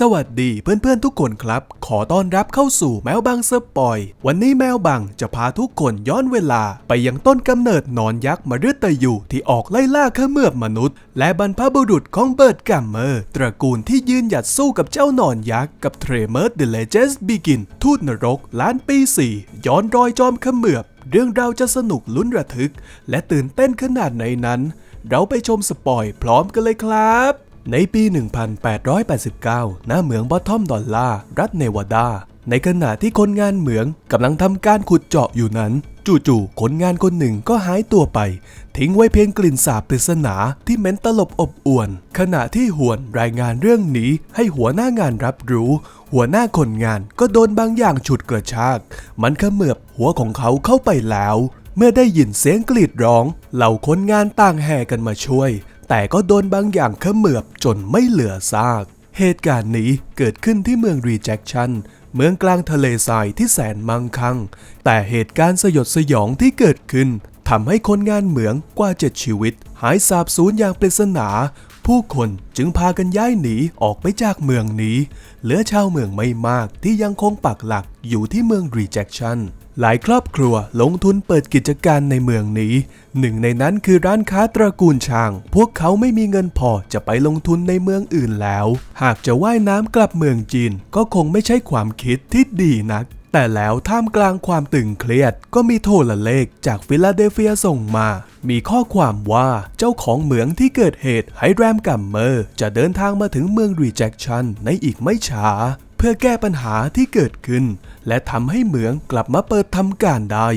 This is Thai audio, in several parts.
สวัสดีเพื่อนๆทุกคนครับ ขอต้อนรับเข้าสู่แมวบังสปอย วันนี้แมวบังจะพาทุกคนย้อนเวลา ไปยังต้นกำเนิดนอนยักษ์มฤตยูที่ออกไล่ล่าเขมือบมนุษย์ และบรรพบุรุษของเบิร์ดกัมเมอร์ ตระกูลที่ยืนหยัดสู้กับเจ้านอนยักษ์กับเทรเมอร์เดเลเจสบิกิน ทูตนรกล้านปีสี่ย้อนรอยจอมเขมือบ เรื่องราวจะสนุกลุ้นระทึก และตื่นเต้นขนาดไหนนั้น เราไปชมสปอยพร้อมกันเลยครับ ในปี 1889 ณ เหมืองบอททอมดอลลาร์รัฐเนวาดา ในขณะที่คนงานเหมืองกำลังทำการขุดเจาะอยู่นั้น จู่ๆ คนงานคนหนึ่งก็หายตัวไป ทิ้งไว้เพียงกลิ่นสาบปริศนาที่เหม็นตลบอบอวน ขณะที่หวนรายงานเรื่องนี้ให้หัวหน้างานรับรู้ หัวหน้าคนงานก็โดนบางอย่างฉุดกระชาก มันเขมือบหัวของเขาเข้าไปแล้ว เมื่อได้ยินเสียงกรีดร้อง เหล่าคนงานต่างแห่กันมาช่วย แต่ก็โดนบางอย่างเขมือบจนไม่เหลือซาก เหตุการณ์นี้เกิดขึ้นที่เมืองรีเจคชันเมืองกลางทะเลทรายที่แสนมั่งคั่งแต่เหตุการณ์สยดสยองที่เกิดขึ้นทำให้คนงานเหมืองกว่าเจ็ดชีวิต หายสาบสูญอย่างปริศนา ผู้คนจึงพากันย้ายหนีออกไปจากเมืองนี้ เหลือชาวเมืองไม่มากที่ยังคงปักหลักอยู่ที่เมืองรีเจคชัน หลายครอบครัวลงทุนเปิดกิจการในเมืองนี้ หนึ่งในนั้นคือร้านค้าตระกูลช่าง พวกเขาไม่มีเงินพอจะไปลงทุนในเมืองอื่นแล้ว หากจะว่ายน้ำกลับเมืองจีน ก็คงไม่ใช่ความคิดที่ดีนัก แต่แล้วท่ามกลางความตึงเครียด ก็มีโทรเลขจากฟิลาเดลเฟียส่งมา มีข้อความว่าเจ้าของเหมืองที่เกิดเหตุไฮแรมกัมเมอร์ จะเดินทางมาถึงเมืองรีเจคชันในอีกไม่ช้า เพื่อแก้ปัญหาที่เกิดขึ้น และทำให้เหมืองกลับมาเปิดทำการได้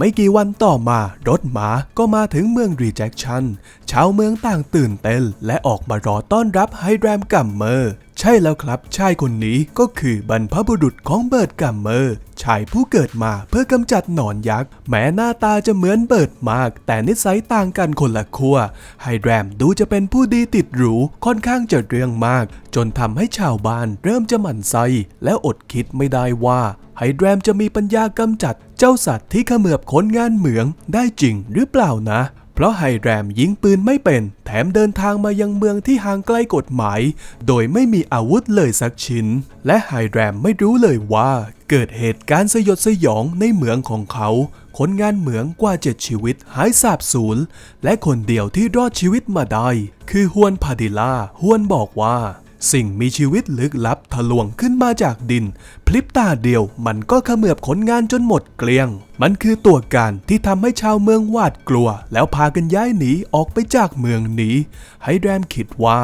ไม่กี่วันต่อมารถม้าก็มาถึงเมืองรีเจคชันชาวเมืองต่างตื่นเต้นและออกมารอต้อนรับไฮแรมกัมเมอร์ ใช่แล้วครับ ชายคนนี้ก็คือบรรพบุรุษของเบิร์ดกัมเมอร์ชายผู้เกิดมาเพื่อกำจัดหนอนยักษ์ แม้หน้าตาจะเหมือนเบิร์ดมาก แต่นิสัยต่างกันคนละขั้วไฮแรมดูจะเป็นผู้ดีติดหรูค่อนข้างจะเรื่องมาก จนทำให้ชาวบ้านเริ่มจะหมั่นไส้และอดคิดไม่ได้ว่าไฮแรมจะมีปัญญากำจัด เจ้าสัตว์ที่ขมือบขนงานเหมืองได้จริงหรือเปล่านะ เพราะไฮแรมยิงปืนไม่เป็น แถมเดินทางมายังเมืองที่ห่างไกลกฎหมาย โดยไม่มีอาวุธเลยสักชิ้น และไฮแรมไม่รู้เลยว่าเกิดเหตุการณ์สยดสยองในเหมืองของเขา คนงานเหมืองกว่าเจ็ดชีวิตหายสาบสูญ และคนเดียวที่รอดชีวิตมาได้ คือฮวนพาดิล่าฮวนบอกว่า สิ่งมีชีวิตลึกลับทะลวงขึ้นมาจากดิน พลิบตาเดียวมันก็ขมือบขนงานจนหมดเกลี้ยง มันคือตัวการที่ทำให้ชาวเมืองหวาดกลัว แล้วพากันย้ายหนีออกไปจากเมืองนี้ ให้แรมคิดว่า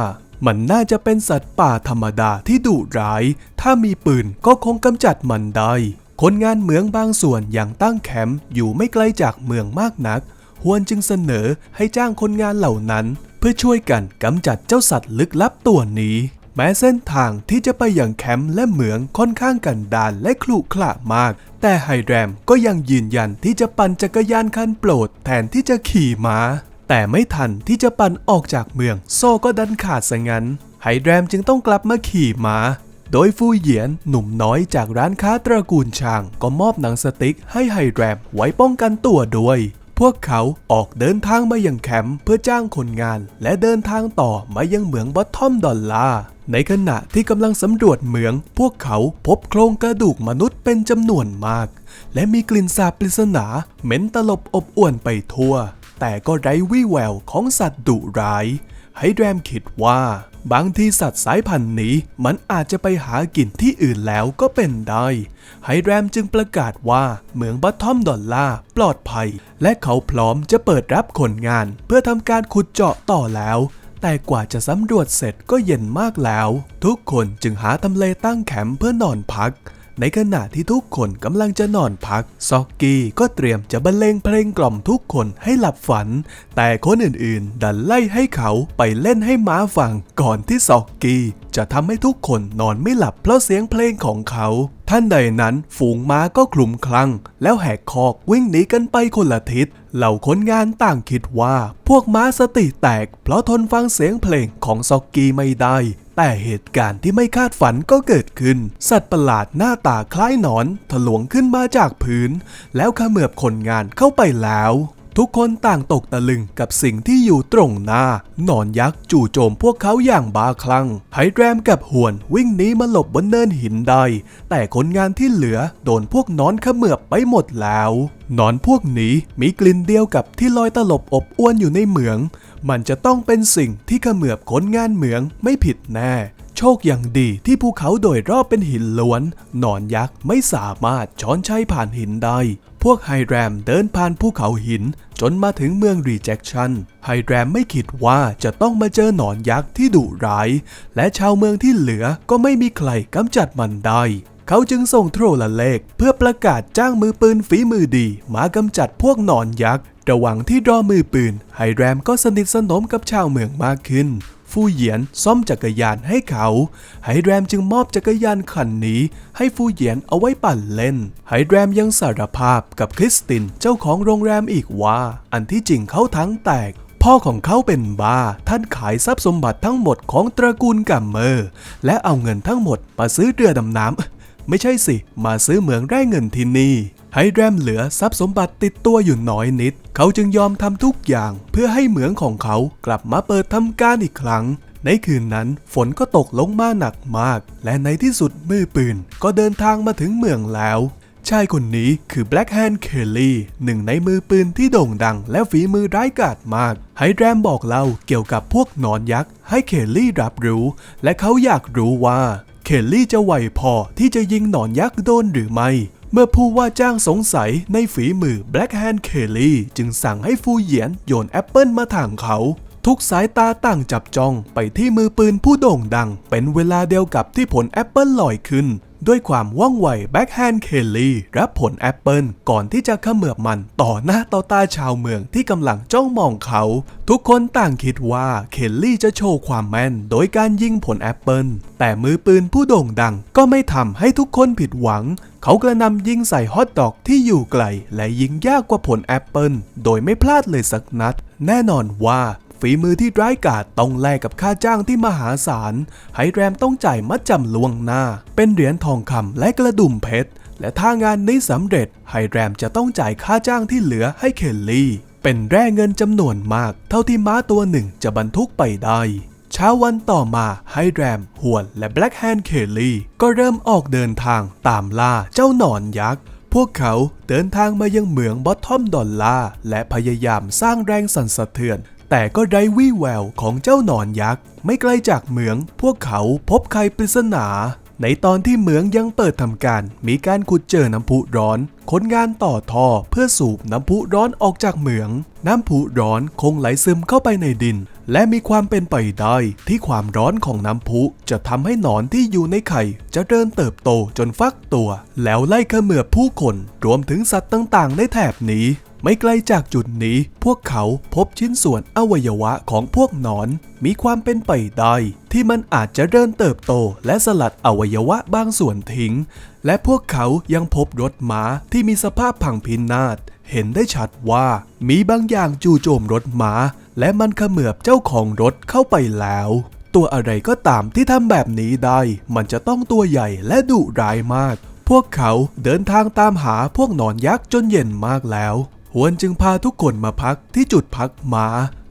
มันน่าจะเป็นสัตว์ป่าธรรมดาที่ดุร้าย ถ้ามีปืนก็คงกำจัดมันได้ คนงานเมืองบางส่วนอย่างตั้งแคมป์อยู่ไม่ไกลจากเมืองมากนัก ฮวนจึงเสนอให้จ้างคนงานเหล่านั้น เพื่อช่วยกันกำจัดเจ้าสัตว์ลึกลับตัวนี้ แม้เส้นทางที่จะไปยังแคมป์และเหมืองค่อนข้างกันดานและคลุขระมาก แต่ไฮแรมก็ยังยืนยันที่จะปั่นจักรยานคันโปรดแทนที่จะขี่ม้า แต่ไม่ทันที่จะปั่นออกจากเมืองโซ่ก็ดันขาดซะงั้น ไฮแรมจึงต้องกลับมาขี่ม้าโดยฟูเหยียนหนุ่มน้อยจากร้านค้าตระกูลช่าง ก็มอบหนังสติ๊กให้ไฮแรมไว้ป้องกันตัวด้วย พวกเขาออกเดินทางมายังแคมป์เพื่อจ้างคนงาน และเดินทางต่อมายังเหมืองบอททอมดอลลาร์ในขณะที่กำลังสำรวจเหมือง พวกเขาพบโครงกระดูกมนุษย์เป็นจำนวนมาก และมีกลิ่นสาบปริศนาเหม็นตลบอบอวนไปทั่ว แต่ก็ไร้วี่แววของสัตว์ดุร้าย ให้แรมคิดว่า บางทีสัตว์สายพันธุ์นี้มันอาจจะไปหากินที่อื่นแล้วก็เป็นได้ ไฮแรมจึงประกาศว่าเมืองบัตทอมดอลล่าปลอดภัย และเขาพร้อมจะเปิดรับคนงาน เพื่อทำการขุดเจาะต่อแล้ว แต่กว่าจะสำรวจเสร็จก็เย็นมากแล้ว ทุกคนจึงหาทำเลตั้งแคมป์เพื่อนอนพัก ในขณะที่ทุกคนกำลังจะนอนพัก ซอกกี้ก็เตรียมจะบรรเลงเพลงกล่อมทุกคนให้หลับฝัน แต่คนอื่นๆ ดันไล่ให้เขาไปเล่นให้ม้าฟัง ก่อนที่ซอกกี้จะทำให้ทุกคนนอนไม่หลับเพราะเสียงเพลงของเขาท่านใดนั้นฝูงม้าก็คลุมคลั่งแล้วแหกคอกวิ่งหนีกันไปคนละทิศ เหล่าคนงานต่างคิดว่า พวกม้าสติแตก เพราะทนฟังเสียงเพลงของซอกกี้ไม่ได้ แต่เหตุการณ์ที่ไม่คาดฝันก็เกิดขึ้น สัตว์ประหลาดหน้าตาคล้ายหนอนถลวงขึ้นมาจากพื้น แล้วขมือบคนงานเข้าไปแล้ว ทุกคนต่างตกตะลึงกับสิ่งที่อยู่ตรงหน้า หนอนยักษ์จู่โจมพวกเขาอย่างบาคลั่งไฮแรมกับหวนวิ่งหนีมาหลบบนเนินหินใด แต่คนงานที่เหลือโดนพวกนอนขมือบไปหมดแล้วนอนพวกนี้มีกลิ่นเดียวกับที่ลอยตลบอบอวนอยู่ในเหมือง มันจะต้องเป็นสิ่งที่ขมือบคนงานเหมืองไม่ผิดแน่ โชคอย่างดีที่ภูเขาโดยรอบเป็นหินล้วน นอนยักษ์ไม่สามารถช้อนชัยผ่านหินได้ พวกไฮแรมเดินผ่านภูเขาหิน จนมาถึงเมืองรีเจคชันไฮแรมไม่คิดว่าจะต้องมาเจอหนอนยักษ์ที่ดุร้าย และชาวเมืองที่เหลือก็ไม่มีใครกำจัดมันได้ เขาจึงส่งโทรละเลข เพื่อประกาศจ้างมือปืนฝีมือดี มากำจัดพวกหนอนยักษ์ระหว่างที่รอมือปืนไฮแรมก็สนิทสนมกับชาวเมืองมากขึ้น ฟูเหยียนซ่อมจักรยานให้เขา ไฮแรมจึงมอบจักรยานคันนี้ ให้ฟูเหยียนเอาไว้ปั่นเล่น ไฮแรมยังสารภาพกับคริสตินเจ้าของโรงแรมอีกว่า อันที่จริงเขาทั้งแตกพ่อของเขาเป็นบ้า ท่านขายทรัพย์สมบัติทั้งหมดของตระกูลกัมเมอร์ และเอาเงินทั้งหมดมาซื้อเรือดำน้ำ ไม่ใช่สิ มาซื้อเหมืองแร่เงินที่นี่ ไฮแรมเหลือทรัพย์สมบัติติดตัวอยู่น้อยนิด เขาจึงยอมทำทุกอย่างเพื่อให้เหมืองของเขากลับมาเปิดทำการอีกครั้ง ในคืนนั้นฝนก็ตกลงมาหนักมาก และในที่สุดมือปืน ก็เดินทางมาถึงเมืองแล้วชายคนนี้คือ Black Hand Kelly หนึ่งในมือปืนที่โด่งดังและฝีมือร้ายกาจมาก ไฮแรมบอกเล่าเกี่ยวกับพวกหนอนยักษ์ ให้เคลลี่รับรู้ และเขาอยากรู้ว่า เคลลี่จะไหวพอที่จะยิงหนอนยักษ์โดนหรือไม่ เมื่อผู้ว่าจ้างสงสัยในฝีมือ Black Hand Kelly จึงสั่งให้ฟูเหยียนโยนแอปเปิลมาทางเขา ทุกสายตาต่างจับจ้องไปที่มือปืนผู้โด่งดัง เป็นเวลาเดียวกับที่ผลแอปเปิลลอยขึ้น ด้วยความว่องไวแบ็คแฮนด์เคลลี่รับผลแอปเปิลก่อนที่จะเขมือบมันต่อหน้าต่อตาชาวเมืองที่กำลังจ้องมองเขา ทุกคนต่างคิดว่าเคลลี่จะโชว์ความแม่น โดยการยิงผลแอปเปิลแต่มือปืนผู้โด่งดังก็ไม่ทำให้ทุกคนผิดหวัง เขากระนำยิงใส่ฮอตดอกที่อยู่ไกล และยิงยากกว่าผลแอปเปิลโดยไม่พลาดเลยสักนัด แน่นอนว่าฝีมือที่ร้ายกาจต้องแลกกับค่าจ้างที่มหาศาลไฮแรมต้องจ่ายมัดจำลวงหน้า เป็นเหรียญทองคำและกระดุมเพชร และถ้างานนี้สำเร็จไฮแรมจะต้องจ่ายค่าจ้างที่เหลือให้เคลลี่ เป็นแร่เงินจำนวนมาก เท่าที่ม้าตัวหนึ่งจะบรรทุกไปได้ เช้าวันต่อมาไฮแรมฮวนและแบล็กแฮนด์เคลลี่ก็เริ่มออกเดินทางตามล่าเจ้าหนอนยักษ์ พวกเขาเดินทางมายังเหมืองบอททอมดอลลาและพยายามสร้างแรงสั่นสะเทือน แต่ก็ไร้วี่แววของเจ้าหนอนยักษ์ ไม่ไกลจากเหมือง พวกเขาพบไข่ปริศนา ในตอนที่เหมืองยังเปิดทำการ มีการขุดเจอน้ำพุร้อน คนงานต่อท่อเพื่อสูบน้ำพุร้อนออกจากเหมือง น้ำพุร้อนคงไหลซึมเข้าไปในดิน และมีความเป็นไปได้ที่ความร้อนของน้ำพุจะทำให้หนอนที่อยู่ในไข่จะเริญเติบโตจนฟักตัว แล้วไล่เขมือบผู้คน รวมถึงสัตว์ต่างๆ ในแถบนี้ ไม่ไกลจากจุดนี้ พวกเขาพบชิ้นส่วนอวัยวะของพวกหนอน มีความเป็นไปได้ที่มันอาจจะเริ่มเติบโตและสลัดอวัยวะบางส่วนทิ้ง และพวกเขายังพบรถม้าที่มีสภาพพังพินาศเห็นได้ชัดว่ามีบางอย่างจู่โจมรถม้า และมันเขมือบเจ้าของรถเข้าไปแล้ว ตัวอะไรก็ตามที่ทำแบบนี้ได้ มันจะต้องตัวใหญ่และดุร้ายมาก พวกเขาเดินทางตามหาพวกหนอนยักษ์จนเย็นมากแล้ว หวนจึงพาทุกคนมาพักที่จุดพักม้า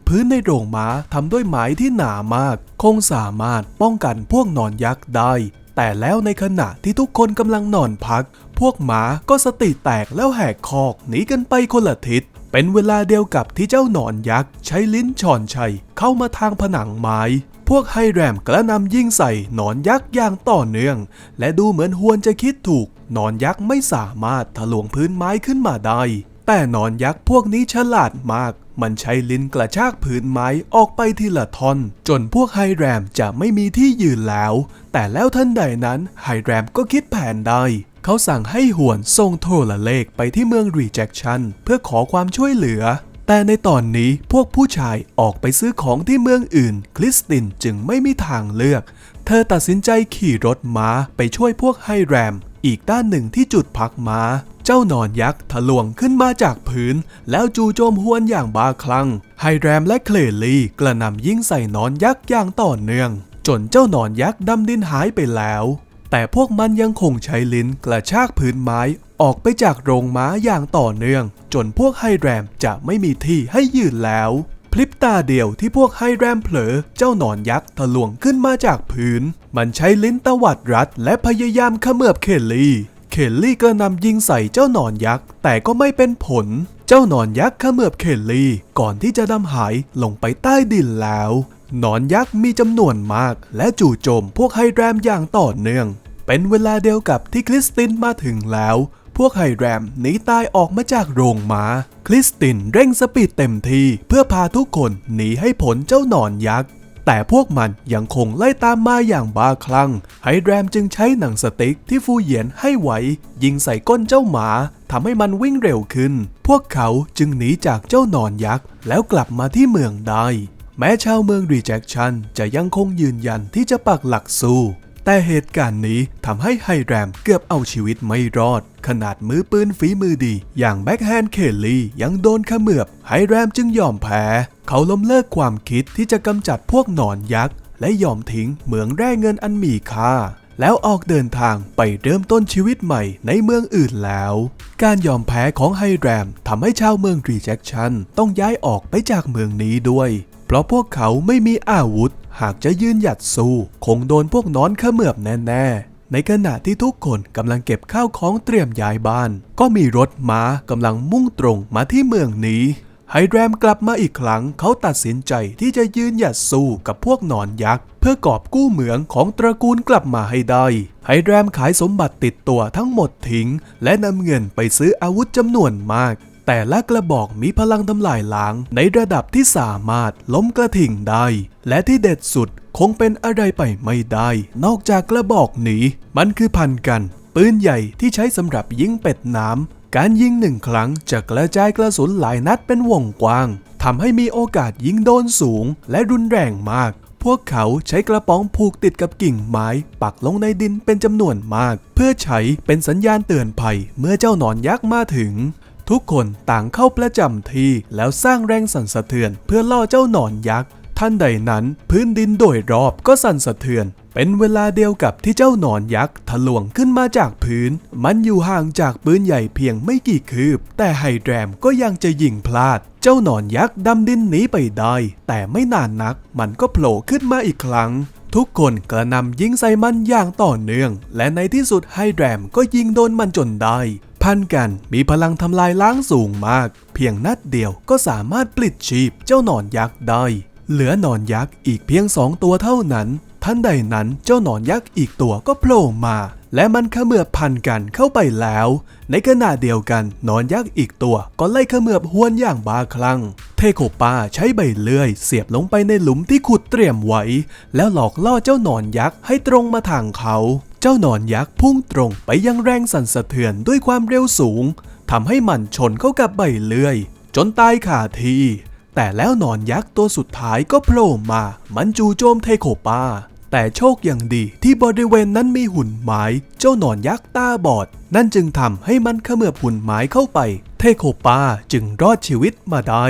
พื้นในโรงม้าทำด้วยไม้ที่หนามาก คงสามารถป้องกันพวกนอนยักษ์ได้ แต่แล้วในขณะที่ทุกคนกำลังนอนพัก พวกหมาก็สติแตกแล้วแหกคอกหนีกันไปคนละทิศเป็นเวลาเดียวกับที่เจ้าหนอนยักษ์ใช้ลิ้นช่อนชัยเข้ามาทางผนังไม้พวกไฮแรมกระนำยิงใส่หนอนยักษ์อย่างต่อเนื่อง และดูเหมือนฮวนจะคิดถูก หนอนยักษ์ไม่สามารถทะลวงพื้นไม้ขึ้นมาได้ แต่นอนยักษ์พวกนี้ฉลาดมาก มันใช้ลิ้นกระชากผืนไม้ออกไปทีละท่อน จนพวกไฮแรมจะไม่มีที่ยืนแล้ว แต่แล้วทันใดนั้นไฮแรมก็คิดแผนได้ เขาสั่งให้หวนส่งโทรเลขไปที่เมือง Rejection เพื่อขอความช่วยเหลือ แต่ในตอนนี้พวกผู้ชายออกไปซื้อของที่เมืองอื่น คริสตินจึงไม่มีทางเลือก เธอตัดสินใจขี่รถม้าไปช่วยพวกไฮแรมอีกด้านหนึ่งที่จุดพักม้า จ้านอนยักษ์ทะลวงขึ้นมาจากพื้น แล้วจู่โจมหวนอย่างบาคลั่งไฮแรมและเคลลีกระนำยิงใส่นอนยักษ์อย่างต่อเนื่อง จนเจ้านอนยักษ์ดำดินหายไปแล้ว แต่พวกมันยังคงใช้ลิ้นกระชากพื้นไม้ออกไปจากโรงม้าอย่างต่อเนื่อง จนพวกไฮแรมจะไม่มีที่ให้ยืนแล้ว พลิบตาเดียวที่พวกไฮแรมเผลอเจ้าหนอนยักษ์ทะลวงขึ้นมาจากพื้น มันใช้ลิ้นตวัดรัดและพยายามขมือบเคลลี่ เคลลี่ก็นำยิงใส่เจ้าหนอนยักษ์ แต่ก็ไม่เป็นผล เจ้าหนอนยักษ์ขมือบเคลลี่ ก่อนที่จะดำหายลงไปใต้ดินแล้วหนอนยักษ์มีจำนวนมาก และจู่โจมพวกไฮแรมอย่างต่อเนื่อง เป็นเวลาเดียวกับที่คริสตินมาถึงแล้ว พวกไฮแรมหนีตายออกมาจากโรงม้า คริสตินเร่งสปีดเต็มที่เพื่อพาทุกคนหนีให้พ้นเจ้าหนอนยักษ์ แต่พวกมันยังคงไล่ตามมาอย่างบ้าคลั่ง ไฮแรมจึงใช้หนังสติ๊กที่ฟูเหยียนให้ไหว ยิงใส่ก้นเจ้าหมาทำให้มันวิ่งเร็วขึ้น พวกเขาจึงหนีจากเจ้านอนยักษ์ แล้วกลับมาที่เมืองได้ แม้ชาวเมืองรีเจคชันจะยังคงยืนยันที่จะปักหลักสู้ แต่เหตุการณ์นี้ทำให้ไฮแรมเกือบเอาชีวิตไม่รอด ขนาดมือปืนฝีมือดี อย่างแบ็คแฮนด์เคลลี่ยังโดนขมือบไฮแรมจึงยอมแพ้ เขาล้มเลิกความคิดที่จะกำจัดพวกหนอนยักษ์และยอมทิ้งเหมืองแร่เงินอันมีค่า แล้วออกเดินทางไปเริ่มต้นชีวิตใหม่ในเมืองอื่นแล้ว การยอมแพ้ของไฮแรมทำให้ชาวเมืองรีเจคชันต้องย้ายออกไปจากเมืองนี้ด้วย เพราะพวกเขาไม่มีอาวุธ หากจะยืนหยัดสู้ คงโดนพวกนอนเขมือบแน่ๆในขณะที่ทุกคนกำลังเก็บข้าวของเตรียมย้ายบ้าน ก็มีรถม้ากำลังมุ่งตรงมาที่เมืองนี้ ไฮแรมกลับมาอีกครั้ง เขาตัดสินใจที่จะยืนหยัดสู้กับพวกหนอนยักษ์เพื่อกอบกู้เหมืองของตระกูลกลับมาให้ได้ ไฮแรมขายสมบัติติดตัวทั้งหมดทิ้ง และนำเงินไปซื้ออาวุธจำนวนมาก แต่ละกระบอกมีพลังทำลายล้าง ในระดับที่สามารถล้มกระถิ่งได้ และที่เด็ดสุดคงเป็นอะไรไปไม่ได้ นอกจากกระบอกนี้ มันคือพันกัน ปืนใหญ่ที่ใช้สำหรับยิงเป็ดน้ำ การยิงหนึ่งครั้งจะกระจายกระสุนหลายนัดเป็นวงกว้างทำให้มีโอกาสยิงโดนสูงและรุนแรงมาก พวกเขาใช้กระป๋องผูกติดกับกิ่งไม้ปักลงในดินเป็นจำนวนมาก เพื่อใช้เป็นสัญญาณเตือนภัยเมื่อเจ้าหนอนยักษ์มาถึง ทุกคนต่างเข้าประจำที่แล้วสร้างแรงสั่นสะเทือนเพื่อล่อเจ้าหนอนยักษ์ท่านใดนั้นพื้นดินโดยรอบก็สั่นสะเทือน เป็นเวลาเดียวกับที่เจ้าหนอนยักษ์ทะลวงขึ้นมาจากพื้น มันอยู่ห่างจากปืนใหญ่เพียงไม่กี่คืบ แต่ไฮแรมก็ยังจะยิงพลาด เจ้าหนอนยักษ์ดำดินหนีไปได้ แต่ไม่นานนัก มันก็โผล่ขึ้นมาอีกครั้ง ทุกคนกระนำยิงใส่มันอย่างต่อเนื่อง และในที่สุดไฮแรมก็ยิงโดนมันจนได้ พันกันมีพลังทำลายล้างสูงมาก เพียงนัดเดียวก็สามารถปลิดชีพเจ้าหนอนยักษ์ได้ เหลือหนอนยักษ์อีกเพียงสองตัวเท่านั้น ทันใดนั้นเจ้าหนอนยักษ์อีกตัวก็โผล่มา และมันเขมือบพันกันเข้าไปแล้ว ในขณะเดียวกันหนอนยักษ์อีกตัวก็ไล่เขมือบหวนอย่างบาคลั่ง เทโคปาใช้ใบเลื่อย เสียบลงไปในหลุมที่ขุดเตรียมไว้ แล้วหลอกล่อเจ้าหนอนยักษ์ให้ตรงมาทางเขา เจ้าหนอนยักษ์พุ่งตรงไปยังแรงสั่นสะเทือนด้วยความเร็วสูงทำให้มันชนเข้ากับใบเลื่อย จนตายขาทีแต่แล้วหนอนยักษ์ตัวสุดท้ายก็โผล่มา มันจู่โจมเทโคปา แต่โชคอย่างดีที่บริเวณนั้นมีหุ่นไม้เจ้าหนอนยักษ์ตาบอด นั่นจึงทำให้มันเขมือบหุ่นไม้เข้าไป เทโคปาจึงรอดชีวิตมาได้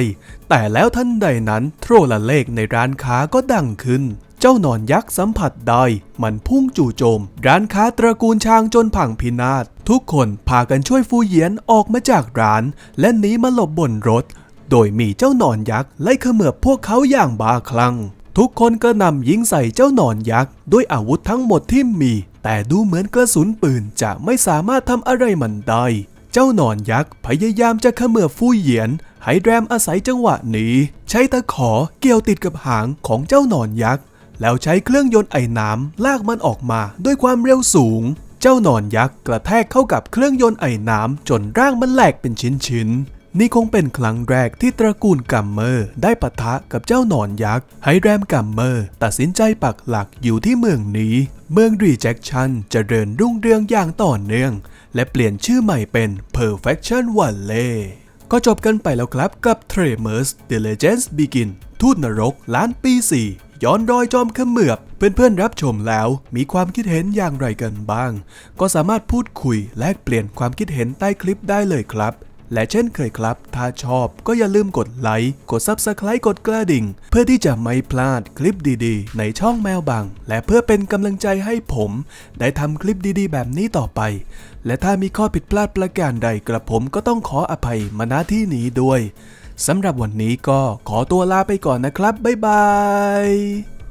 แต่แล้วทันใดนั้นโทรละเลขในร้านค้าก็ดังขึ้น เจ้าหนอนยักษ์สัมผัสได้ มันพุ่งจู่โจม ร้านค้าตระกูลช้างจนพังพินาศ ทุกคนพากันช่วยฟูเยียนออกมาจากร้าน และหนีมาหลบบนรถ โดยมีเจ้าหนอนยักษ์ไล่เขมือบพวกเขาอย่างบาคลั่ง ทุกคนก็นำยิงใส่เจ้าหนอนยักษ์ด้วยอาวุธทั้งหมดที่มี แต่ดูเหมือนกระสุนปืนจะไม่สามารถทำอะไรมันได้ เจ้าหนอนยักษ์พยายามจะเขมือบฟูเหยียนไฮแรมอาศัยจังหวะนี้ ใช้ตะขอเกี่ยวติดกับหางของเจ้าหนอนยักษ์แล้วใช้เครื่องยนต์ไอ้น้ำลากมันออกมาด้วยความเร็วสูง เจ้าหนอนยักษ์กระแทกเข้ากับเครื่องยนต์ไอ้น้ำจนร่างมันแหลกเป็นชิ้นๆ นี่คงเป็นครั้งแรกที่ตระกูลกัมเมอร์ได้ปะทะกับเจ้าหนอนยักษ์ไฮแรมกัมเมอร์ตัดสินใจปักหลักอยู่ที่เมืองนี้ เมืองรีเจคชันจะเจริญรุ่งเรืองอย่างต่อเนื่อง และเปลี่ยนชื่อใหม่เป็น Perfection Valley ก็จบกันไปแล้วครับกับ Tremors The Legends Begin ทูตนรกล้านปี 4 ย้อนรอยจอมเขมือบ เพื่อนๆรับชมแล้วมีความคิดเห็นอย่างไรกันบ้าง ก็สามารถพูดคุยแลกเปลี่ยนความคิดเห็นใต้คลิปได้เลยครับ และเช่นเคยครับ ถ้าชอบก็อย่าลืมกดไลค์ กด Subscribe กดกระดิ่ง เพื่อที่จะไม่พลาดคลิปดีๆ ในช่องแมวบัง และเพื่อเป็นกำลังใจให้ผม ได้ทำคลิปดีๆ แบบนี้ต่อไป และถ้ามีข้อผิดพลาดประการใดกระผมก็ต้องขออภัยมาณที่นี้ด้วยสำหรับวันนี้ก็ขอตัวลาไปก่อนนะครับ บ๊ายบาย